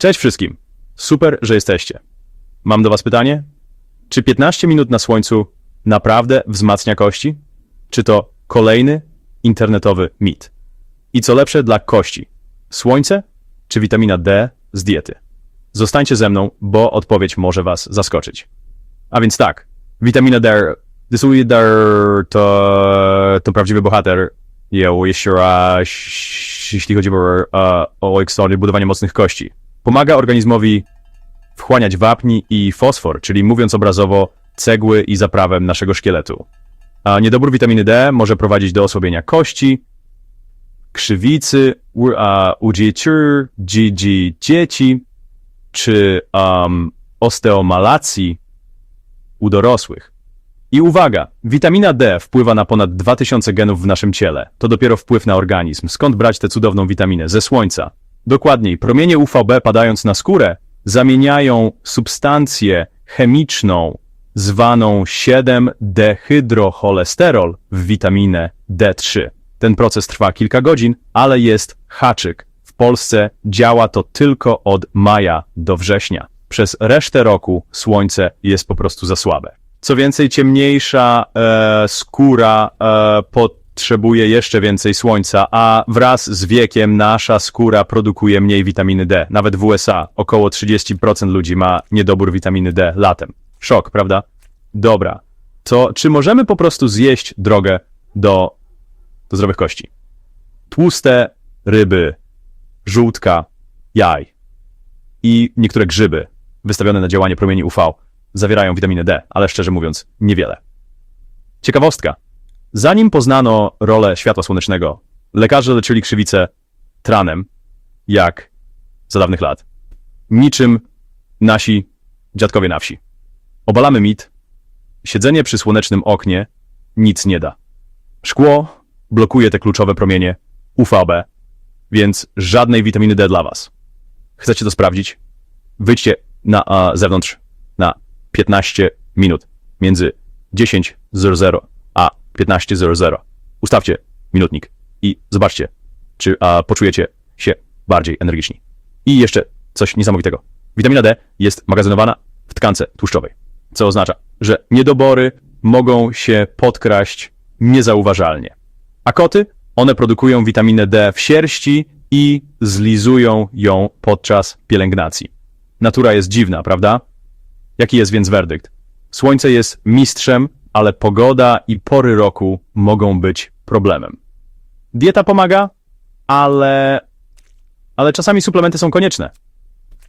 Cześć wszystkim. Super, że jesteście. Mam do Was pytanie. Czy 15 minut na słońcu naprawdę wzmacnia kości? Czy to kolejny internetowy mit? I co lepsze dla kości? Słońce czy witamina D z diety? Zostańcie ze mną, bo odpowiedź może Was zaskoczyć. A więc tak, witamina D, dysuje D to, to prawdziwy bohater. Jeszcze raz, jeśli chodzi o, e, o ekstremalne budowanie mocnych kości. Pomaga organizmowi wchłaniać wapni i fosfor, czyli mówiąc obrazowo, cegły i zaprawę naszego szkieletu. A niedobór witaminy D może prowadzić do osłabienia kości, krzywicy a, u dzieci, dzieci, dzieci czy um, osteomalacji u dorosłych. I uwaga, witamina D wpływa na ponad 2000 genów w naszym ciele. To dopiero wpływ na organizm. Skąd brać tę cudowną witaminę? Ze słońca. Dokładniej, promienie UVB padając na skórę zamieniają substancję chemiczną zwaną 7-dehydrocholesterol w witaminę D3. Ten proces trwa kilka godzin, ale jest haczyk. W Polsce działa to tylko od maja do września. Przez resztę roku słońce jest po prostu za słabe. Co więcej, ciemniejsza e, skóra e, potrzebuje jeszcze więcej słońca, a wraz z wiekiem nasza skóra produkuje mniej witaminy D. Nawet w USA około 30% ludzi ma niedobór witaminy D latem. Szok, prawda? Dobra. To czy możemy po prostu zjeść drogę do, do zdrowych kości? Tłuste ryby, żółtka, jaj i niektóre grzyby wystawione na działanie promieni UV zawierają witaminę D, ale szczerze mówiąc, niewiele. Ciekawostka. Zanim poznano rolę światła słonecznego, lekarze leczyli krzywicę tranem, jak za dawnych lat. Niczym nasi dziadkowie na wsi. Obalamy mit. Siedzenie przy słonecznym oknie nic nie da. Szkło blokuje te kluczowe promienie UVB, więc żadnej witaminy D dla Was. Chcecie to sprawdzić? Wyjdźcie na a, zewnątrz na 15 minut między 10.00 a 15.00. Ustawcie minutnik i zobaczcie, czy a, poczujecie się bardziej energiczni. I jeszcze coś niesamowitego. Witamina D jest magazynowana w tkance tłuszczowej, co oznacza, że niedobory mogą się podkraść niezauważalnie. A koty, one produkują witaminę D w sierści i zlizują ją podczas pielęgnacji. Natura jest dziwna, prawda? Jaki jest więc werdykt? Słońce jest mistrzem, ale pogoda i pory roku mogą być problemem. Dieta pomaga, ale. ale czasami suplementy są konieczne.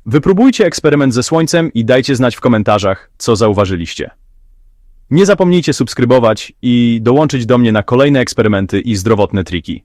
Wypróbujcie eksperyment ze słońcem i dajcie znać w komentarzach, co zauważyliście. Nie zapomnijcie subskrybować i dołączyć do mnie na kolejne eksperymenty i zdrowotne triki.